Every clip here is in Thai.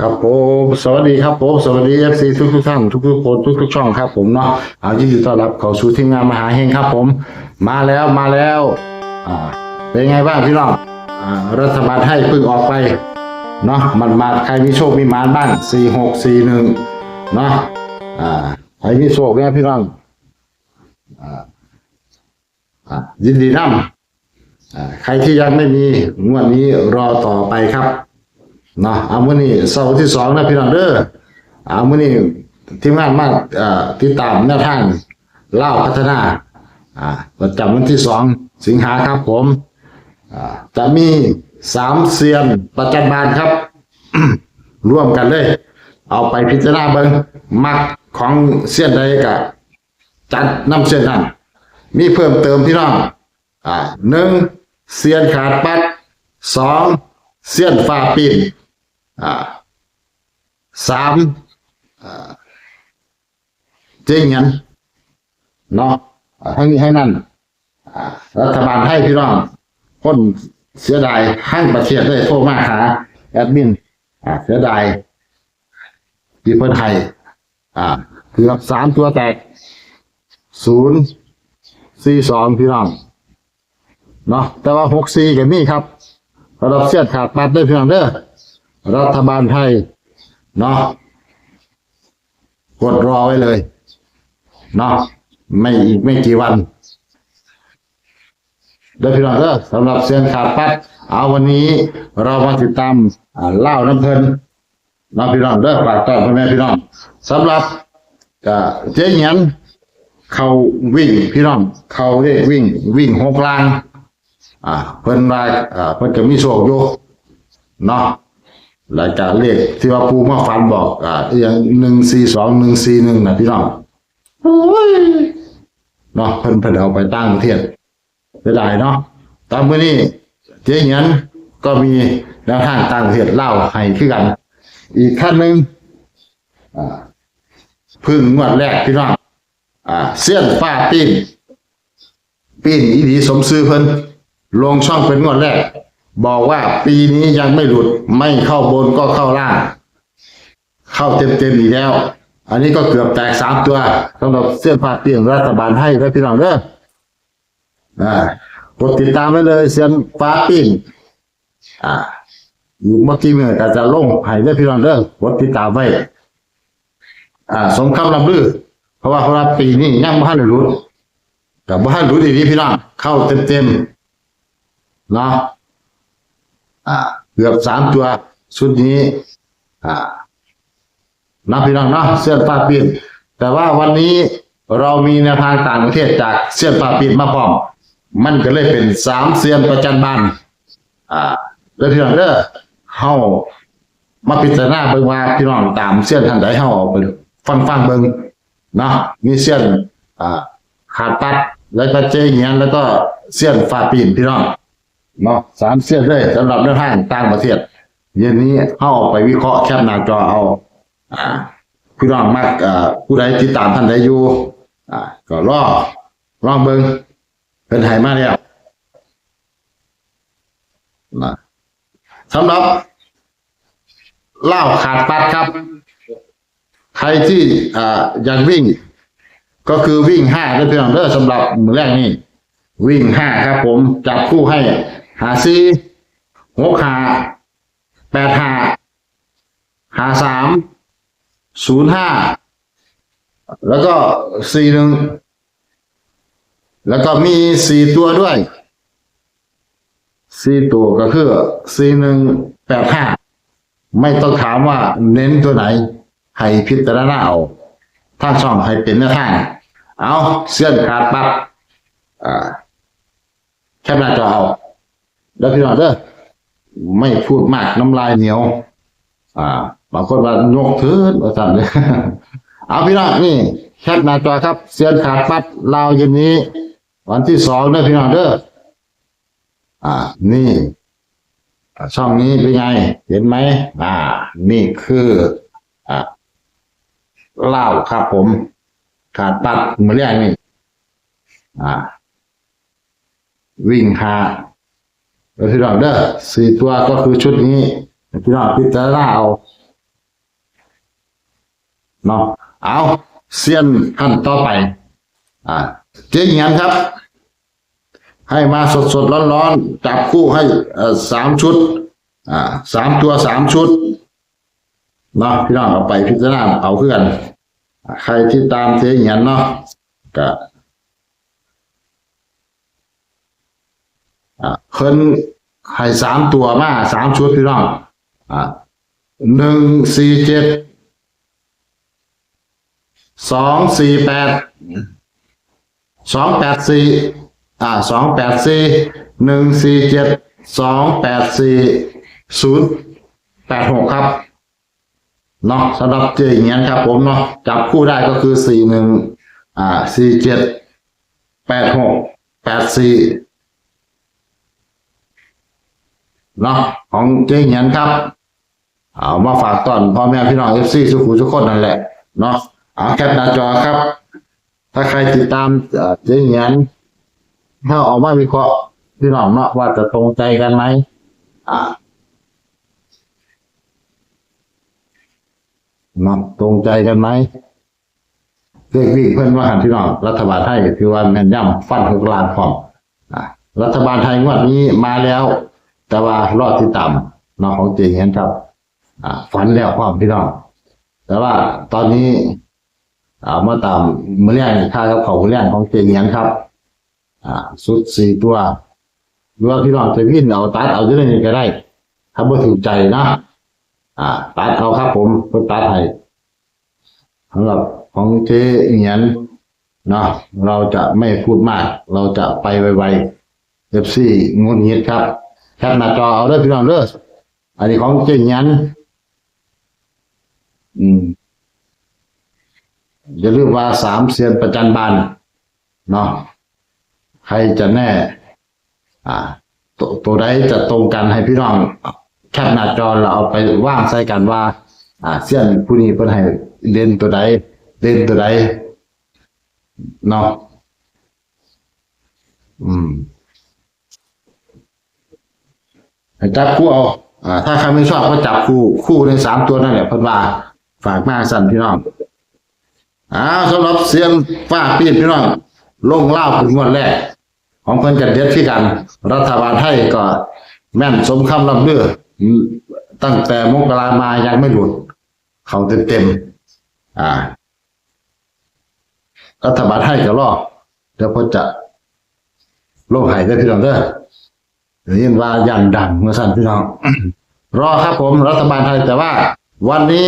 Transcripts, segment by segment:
ครับผมสวัสดีครับผมสวัสดีเอฟซีทุกทุกท่านทุกทุกคนทุกทุกช่องครับผมเนาะเอาที่อยู่ต้อนรับเขาสู่ทีมงานมหาเฮงครับผม มาแล้วมาแล้วอ่าเป็นไงบ้างพี่น้องอ่ารัฐบาลให้เพิ่งออกไปเนาะมันมาใครมีโชคมีหมานบ้างสี่หกสี่หนึ่งเนาะอ่าใครมีโชคเนี่ยพี่น้องอ่าอ่ายินดีนำอ่าใครที่ยังไม่มีงวดนี้รอต่อไปครับ เนาะเอามื้อนี้เสาร์ที่สองนะพี่น้องเด้อเอามื้อนี้ทีมงานมาอ่อติดตามแนวทางเล่าวพัฒนา อ่าประจำวันที่สองสิงหาครับผมอ่าจะมีสามเซียนประจันบานครับ ร่วมกันเลย เอาไปพิจารณาเบิงมักของเซียนใดกะจัดนำเซียนนั้น มีเพิ่มเติมพี่น้องอ่าหนึ่งเซียนขาดปัดสองเซียนฟ้าปิ่น สามเจ๊งยันเนาะให้นี้ให้นั่นรัฐบาลให้พี่น้องคนเสียดายให้ประเทศได้โทรมาหาแอดมินเสียดายที่เพิ่นให้อ่าเกือบสามตัวแตกศูนย์สี่สองพี่น้องเนาะแต่ว่าหกสี่กับนี่ครับระดับเสียดขาดปัดได้เพียงเด้อ รัฐบาลไทย เนาะกดรอไว้เลย เนาะไม่อีกไม่กี่วันเด้อพี่น้องเด้อสำหรับเสียงขาดปัด เอาวันนี้เรามาติดตามเล่าน้ำเพลินเนาะพี่น้องเด้อฝากต้อนพ่อแม่พี่น้องสำหรับเจ๊เงียนเขาวิ่งพี่น้องเขาเรียกวิ่ง วิ่งหกลาง อ่า เพิ่นรายอ่าเพิ่นจะมีโชคอยู่เนาะ รายการเลขที่ว่าปูมาฟันบอก อ่าอย่างหนึ่งสี่สองหนึ่งสี่หนึ่งนะพี่น้องโอ้ยเนาะเพิ่นเพิ่นเอาไปตั้งประเทศเสียดาเนาะตามมื้อนี้เจ๊เงี้ยนก็มีแนวทางต่างประเทศเล่าให้คือกัน อีกขั้นหนึ่งอ่าพึ่งงวดแรกพี่น้องอ่าเสี้ยนฟ้าปีนปีนอีดีสมซื้อเพิ่นลงช่องเป็นงวดแรก บอกว่าปีนี้ยังไม่หลุด ไม่เข้าบนก็เข้าล่าง เข้าเต็มเต็มๆอีกแล้ว อันนี้ก็เกือบแตกสามตัวสำหรับเส้นผ่าเตียงรัฐบาลให้ไว้พี่น้องเด้ออ่ากดติดตามไว้เลยเสียนฟ้าปิ้งอ่าอยู่เมื่อกี้เมื่อก็จะลงให้ได้พี่น้องเด้อกดติดตามไว้อ่า สมคำลำลือ เพราะว่าเพราะว่าปีนี้ยังไม่ทันได้หลุดกับไม่ทันหลุดอีกนี้พี่น้องเข้าเต็มเต็มๆเนาะ อ่าเกือบสามตัวชุดนี้ อ่านับพี่น้องเนาะเสื้อปลาปิดแต่ว่าวันนี้เรามีแนวทางต่างประเทศจากเสื้อปลาปิดมาพร้อม มันก็เลยเป็นสามเซียนประจันบานอ่าแล้วพี่น้องเด้อเฮามาพิจารณาเบิ่งว่าพี่น้องตามเสี้ยนทางใดเฮาเอาไปฟังฟังๆเบิ่งเนาะมีเสี้ยนอ่าขาดปัดแล้วก็เจเหียนแล้วก็เสี้ยนฟ้าปีนพี่น้อง เนาะสามเสี้ยนเลยสำหรับเรื่องทางต่างประเทศเย็นนี้เข้าไปวิเคราะห์แคปหน้าจอเอา อ่าพี่น้องมากอ่าผู้ใดติดตามท่านใดอยู่ อ่า ก็รอรอเบิงเป็นไห้มาแล้วนะสำหรับเล่าขาดปัดครับ ใครที่อ่าอยากวิ่ง ก็คือวิ่งห้าได้เพียงเด้อสำหรับมือแรกนี่วิ่งห้าครับผม จับคู่ให้ หาซีหกหาแปดหาหาสามศูนย์ห้าแล้วก็สี่หนึ่งแล้วก็มีสี่ตัวด้วยสี่ตัวก็คือสี่หนึ่งแปดห้าไม่ต้องถามว่าเน้นตัวไหน ให้พิจารณาเอาทางช่องให้เป็นแนวทางเอาเส้นขาดปัดอ่าแคปหน้าจอเอา แล้วพี่น้องเด้อไม่พูดมากน้ำลายเหนียว อ่าบางคนว่ายกถือว่าสั่นเลยเอาพี่น้องนี่แคปหน้าจอครับเสียนขาดปัดลาวเย็นนี้ วันที่สองเด้อพี่น้องเด้ออ่า นี่ช่องนี้เป็นไง เห็นไหมอ่า นี่คืออ่าเล่าวครับผม ขาดปัดมือนเรียกนี่อ่า วิ่งหา แล้วพี่น้องเด้อสี่ตัวก็คือชุดนี้พี่น้องพิจารณาเอาเนาะเอาเซียนขั้นต่อไป อ่า เจ๊เงียนครับ ให้มาสดสดร้อนร้อนๆจับคู่ให้อ่อสามชุด อ่าสามตัวสามชุดเนาะพี่น้องเอาไปพิจารณาเอาเพื่อน ใครที่ตามเจ๊เงียนเนาะก็อ่า เพิ่นให้สามตัวมาสามชุดพี่น้องอ่าหนึ่งสี่เจ็ดสองสี่แปดสองแปดสี่อ่าสองแปดสี่หนึ่งสี่เจ็ดสองแปดสี่ศูนย์แปดหกครับเนาะสำหรับเจอย่างเงี้ยครับ ผมเนาะจับคู่ได้ก็คือสี่หนึ่งอ่าสี่เจ็ดแปดหกแปดสี่ เนาะของเจอย่างเงี้ยครับ เอามาฝากตอนพ่อแม่พี่น้องเอฟซีสุขุทุกคนนั่นแหละเนาะเอาแคปหน้าจอครับ ถ้าใครติดตามเจ๊เงียนถ้าออกมาวิเคราะห์พี่น้องเนาะว่าจะตรงใจกันไหมอ่าเนาะตรงใจกันไหมเรียกวิ่งเพื่อนว่าหันพี่น้องรัฐบาลไทยคือว่าแม่นย่ำฟันหกลานพร้อมรัฐบาลไทยงวดนี้มาแล้ว แต่ว่ารอดที่ต่ำเนาะของเจ๊เงียนครับ อ่า ฝันแล้วพร้อมพี่น้องแต่ว่าตอนนี้เอามาตามมือเลี้ยงค่ากับเขามือเลี้ยงของเจงเงียนครับ อ่า สุดสี่ตัวหรือว่าพี่น้องจะวิ่งเอาตัดเอาจะได้ยังก็ได้ถ้าบ่ถูกใจนะอ่า ตัดเอาครับ ผมเพิ่นตัดให้สำหรับของเจเงียนเนาะเราจะไม่พูดมาก เราจะไปไวๆเอฟซีงดเงียดครับ แคปหน้าจอเอาเด้อพี่น้องเด้ออันนี้ของเจเงียนอืมอย่าลืมว่าสามเซียนประจันบานเนาะใครจะแน่ อ่า ตัวตัวใดจะตรงกันให้พี่น้องแคปหน้าจอเราเอาไปว่างใส่กันว่า อ่าเซียนผู้นี้เพิ่นให้เล่นตัวใดเล่นตัวใดเนาะอืมให้ จับคู่เอาอ่าถ้าใครไม่ชอบก็จับคู่คู่ในสามตัวนั่นแหละเพิ่นว่าฝากมาสั่นพี่น้องอ้าวสำหรับเสียนฟ้าปีนพี่น้องลงเล่าเป็นงวดแรก ของเพิ่นกันเด็ดที่กัน รัฐบาลไทยก็แม่นสมคำลำเลืออืมตั้งแต่มกรามายังไม่หลุด เขาเต็มเต็มๆอ่า รัฐบาลไทยก็รอเดี๋ยวพิ่นจะโลงหายได้พี่น้องเด้อ เดี๋ยวยินว่าอย่างดังเมื่อสั่นพี่น้อง รอครับผมรัฐบาลไทยแต่ว่า วันนี้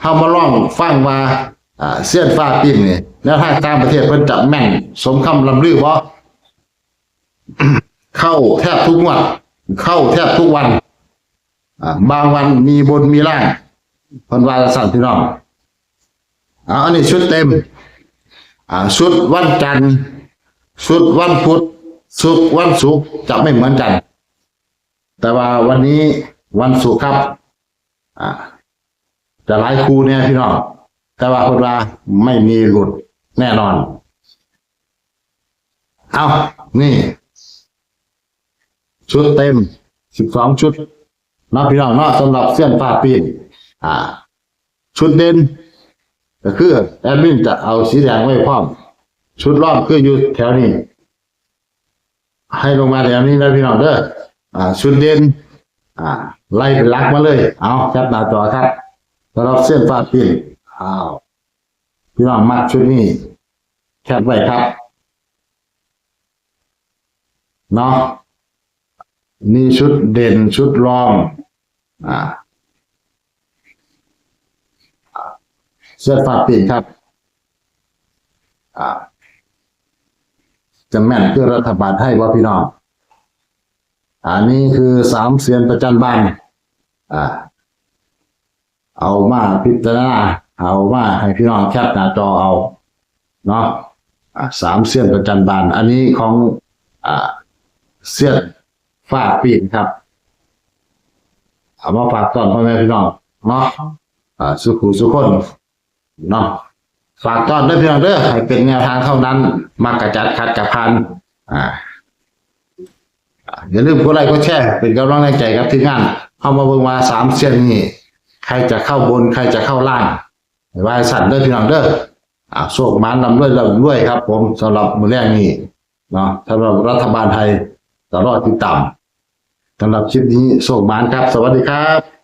เข้ามาล่องฟังมาอ่าเสี้ยนฟ้าปิ้นนี่แล้วทางต่างประเทศเพิ่นจับแม่นสมคำลำลือเพราะเข้าแทบทุกงวดเข้าแทบทุกวันบางวันมีบนมีล่างพิ่นวาสั่งพี่น้องอ่าอันนี้ชุดเต็มชุดวันจันทร์ชุดวันพุธชุดวันศุกร์จะไม่เหมือนกัน แต่ว่าวันนี้วันศุกร์ครับ อ่าจะหลายครูเนี่ยพี่น้อง แต่ว่าคนว่าไม่มีหลุดแน่นอน เอานี่ ชุดเต็มสิบสองชุดนาะพี่น้องเนาะสำหรับเส้นฟ้าปีนอ่า ชุดเด่นก็คือแอดมินจะเอาสีแดงไว้พร้อม ชุดรอบคืออยู่แถวนี้ ให้ลงมาแถวนี้นะพี่น้องเด้อ อ่าชุดเด่นอ่า ไล่เป็นลักมาเลย เอาแคปหน้าจอครับสำหรับเส้นฟ้าปีนอ้าวพี่น้องมัดชุดนี้แคปไว้ครับเนาะนี่ชุดเด่นชุดรอง อ่าเสื้อฟ้าปีครับ อ่า จะแม่นเพื่อรัฐบาลให้ว่าพี่น้อง อันนี้คือสามเสียนประจันบานอ่า เอามาพิจารณาเอามาให้พี่น้องแคปหน้าจอเอา เนาะสามเสียนประจันบาน อันนี้ของอ่าเสียนฟ้าปีนครับ เอามาฝากตอนพ่อแม่พี่น้องเนาะอ่าสุขุสุขคนเนาะฝากตอนได้วยพี่น้องเด้อให้เป็นแนวทางเท่านั้น มากระจัดขัดกับพันอ่า อย่าลืมกดไลค์กดแชร์เป็นกำลังใจกับทีมงานเข้ามาเบิ่งมาสามเส้นนี่ใครจะเข้าบนใครจะเข้าล่างให้สั่นเด้อพี่น้องเด้ออ่าโชคมันนำด้วยเราด้วยครับ ผมสำหรับมือแรกนี้เนาะสำหรับรัฐบาลไทยตลอดติดตามสำหรับคลิปนี้โชคมันครับ สวัสดีครับ